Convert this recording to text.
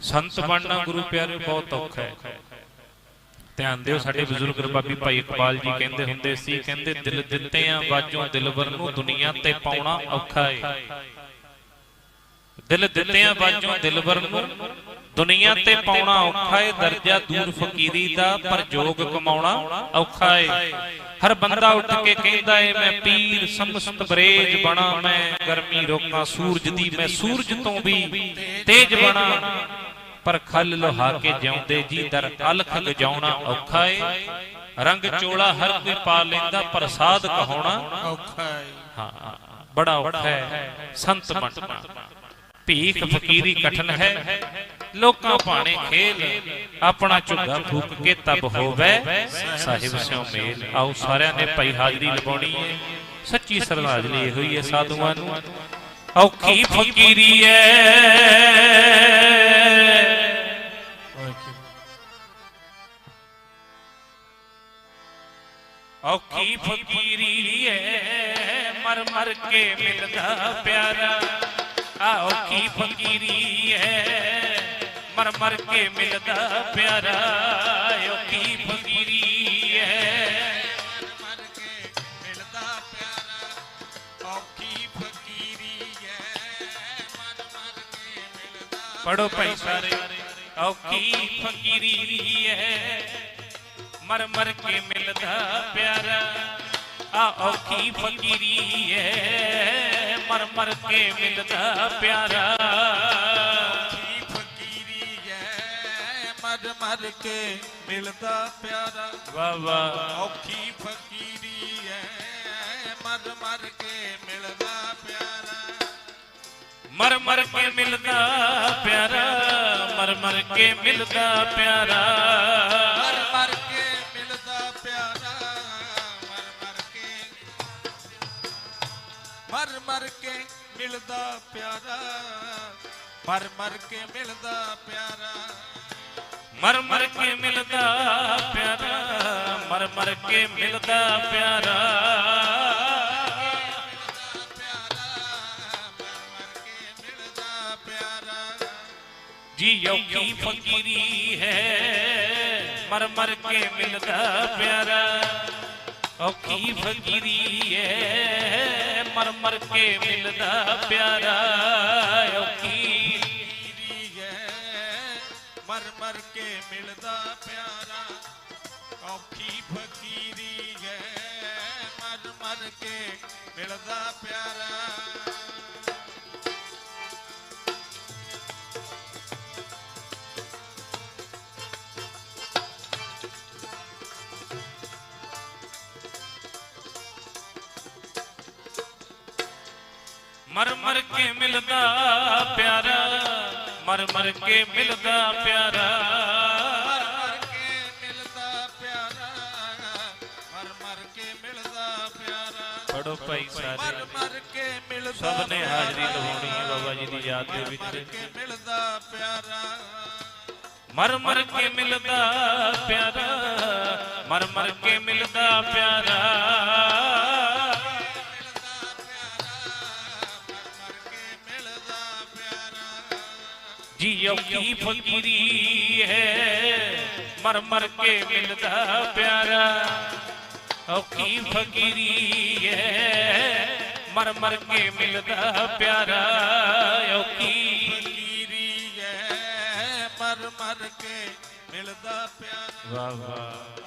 ਸੰਤ ਬਣਨਾ ਗੁਰੂ ਪਿਆਰੇ ਬਹੁਤ ਔਖਾ ਹੈ। ਧਿਆਨ ਦਿਓ ਸਾਡੇ ਬਜ਼ੁਰਗ ਰਬਾਬੀ ਭਾਈ ਇਕਬਾਲ ਜੀ ਕਹਿੰਦੇ ਹੁੰਦੇ ਸੀ ਕਹਿੰਦੇ ਦਿਲ ਦਿੱਤਿਆਂ ਬਾਝੋਂ ਦਿਲਵਰ ਨੂੰ ਦੁਨੀਆ ਤੇ ਪਾਉਣਾ ਔਖਾ ਏ ਦਿਲ ਦਿੱਤਿਆਂ ਬਾਝੋਂ ਦਿਲਵਰ ਨੂੰ ਦੁਨੀਆ ਤੇ ਪਾਉਣਾ ਔਖਾ ਏ ਦਰਜਾ ਦੂਰ ਫਕੀਰੀ ਦਾ ਪਰ ਜੋਗ ਕਮਾਉਣਾ ਔਖਾ ਏ ਹਰ ਬੰਦਾ ਉੱਠ ਕੇ ਕਹਿੰਦਾ ਏ ਮੈਂ ਪੀਰ ਸਮਸਤ ਬਰੇਜ ਬਣਾ ਮੈਂ ਗਰਮੀ ਰੋਕਾਂ ਸੂਰਜ ਦੀ ਮੈਂ ਸੂਰਜ ਤੋਂ ਵੀ ਤੇਜ ਬਣਾ। ਪਰ ਖਲ ਲੋਹਾ ਕੇ ਜਿਉਂਦੇ ਜੀ ਦਰ ਅਲਖ ਗਜਾਉਣਾ ਔਖਾ ਏ। ਰੰਗ ਚੋਲਾ ਹਰ ਕੋਈ ਪਾ ਲੈਂਦਾ ਪ੍ਰਸਾਦ ਕਹਾਉਣਾ ਔਖਾ ਹੈ ਹਾਂ ਬੜਾ ਔਖਾ ਹੈ ਸੰਤ ਬਣਨਾ ਭੀਖ ਫਕੀਰੀ ਕਠਨ ਹੈ। ਲੋਕਾਂ ਭਾਣੇ ਖੇਲ। ਆਪਣਾ ਝੁੱਗਾ ਫੂਕ ਕੇ ਤਬ ਹੋਵੇ। ਸਾਹਿਬ ਸਿਓ ਮੇਲ। ਆਓ ਸਾਰਿਆਂ ਨੇ ਭਾਈ ਹਾਜ਼ਰੀ ਲਵਾਉਣੀ ਹੈ ਸੱਚੀ ਸਰਦਾਜਲੀ ਹੋਈ ਹੈ ਸਾਧੂਆਂ ਨੂੰ। ਔਖੀ ਫਕੀਰੀ ਐ ਔਖੀ ਫਕੀਰੀ ਐ ਮਰ ਮਰ ਕੇ ਮਿਲਦਾ ਪਿਆਰਾ। ਔਖੀ ਫਕੀਰੀ ਐ ਮਰ ਮਰ ਕੇ ਮਿਲਦਾ ਪਿਆਰਾ। ਔਖੀ ਫਕੀਰੀ ਐ ਫਕੀਰੀ ਹੈ ਮਰ ਪੜੋ ਭਾਈ ਸਾਰੇ। ਔਖੀ ਫਕੀਰੀ ਐ ਮਰ ਮਰ ਕੇ ਮਿਲਦਾ ਪਿਆਰਾ? ਆ ਔਖੀ ਫਕੀਰੀ ਐ ਮਰ ਮਰ ਕੇ ਮਿਲਦਾ ਪਿਆਰਾ? ਔਖੀ ਫਕੀਰੀ ਹੈ ਮਰ ਮਰ ਕੇ ਮਿਲਦਾ ਪਿਆਰਾ? ਵਾ ਵਾ ਔਖੀ ਫਕੀਰੀ ਹੈ ਮਰ ਮਰ ਕੇ ਮਿਲਦਾ ਪਿਆਰਾ? ਮਰ ਮਰ ਕੇ ਮਿਲਦਾ ਪਿਆਰਾ? ਮਰ ਮਰ ਕੇ ਮਿਲਦਾ ਪਿਆਰਾ? ਮਰ ਮਰ ਕੇ ਮਿਲਦਾ ਪਿਆਰਾ, ਮਰ ਮਰ ਕੇ ਮਿਲਦਾ ਪਿਆਰਾ। ਮਰ ਮਰ ਕੇ ਮਿਲਦਾ ਪਿਆਰਾ, ਮਰ ਮਰ ਕੇ ਮਿਲਦਾ ਪਿਆਰਾ। ਜੀ ਔਖੀ ਫਕੀਰੀ ਹੈ, ਮਰ ਮਰ ਕੇ ਮਿਲਦਾ ਪਿਆਰਾ। ਔਖੀ ਫਕੀਰੀ ਹੈ। ਮਰ ਮਰ ਕੇ ਮਿਲਦਾ ਪਿਆਰਾ ਔਖੀ। ਮਰ ਮਰ ਕੇ ਮਿਲਦਾ ਪਿਆਰਾ ਔਖੀ ਫਕੀਰੀ ਹੈ। ਮਰ ਮਰ ਕੇ ਮਿਲਦਾ ਪਿਆਰਾ ਮਰ ਮਰ ਕੇ ਮਿਲਦਾ ਪਿਆਰਾ। ਮਰ ਮਰ ਕੇ ਮਿਲਦਾ ਪਿਆਰਾ। ਪੜੋ ਭਾਈ ਸਾਰੇ। ਮਰ ਕੇ ਮਿਲਦਾ ਸਭ ਨੇ ਹਾਜ਼ਰੀ ਲਵਾਉਣੀ ਹੈ ਬਾਬਾ ਜੀ ਦੀ ਯਾਦ ਦੇ ਵਿੱਚ। ਮਿਲਦਾ ਪਿਆਰਾ। ਮਰ ਮਰ ਕੇ ਮਿਲਦਾ ਪਿਆਰਾ ਮਰ ਮਰ ਕੇ ਮਿਲਦਾ ਪਿਆਰਾ। ਜੀ ਔਖੀ ਫਕੀਰੀ ਹੈ? ਮਰ ਮਰ ਕੇ ਮਿਲਦਾ ਪਿਆਰਾ। ਔਖੀ ਫਕੀਰੀ ਹੈ? ਮਰ ਮਰ ਕੇ ਮਿਲਦਾ ਪਿਆਰਾ। ਔਖੀ ਫਕੀਰੀ ਹੈ? ਮਰ ਮਰ ਕੇ ਮਿਲਦਾ ਪਿਆਰਾ। ਵਾਹ ਵਾਹ।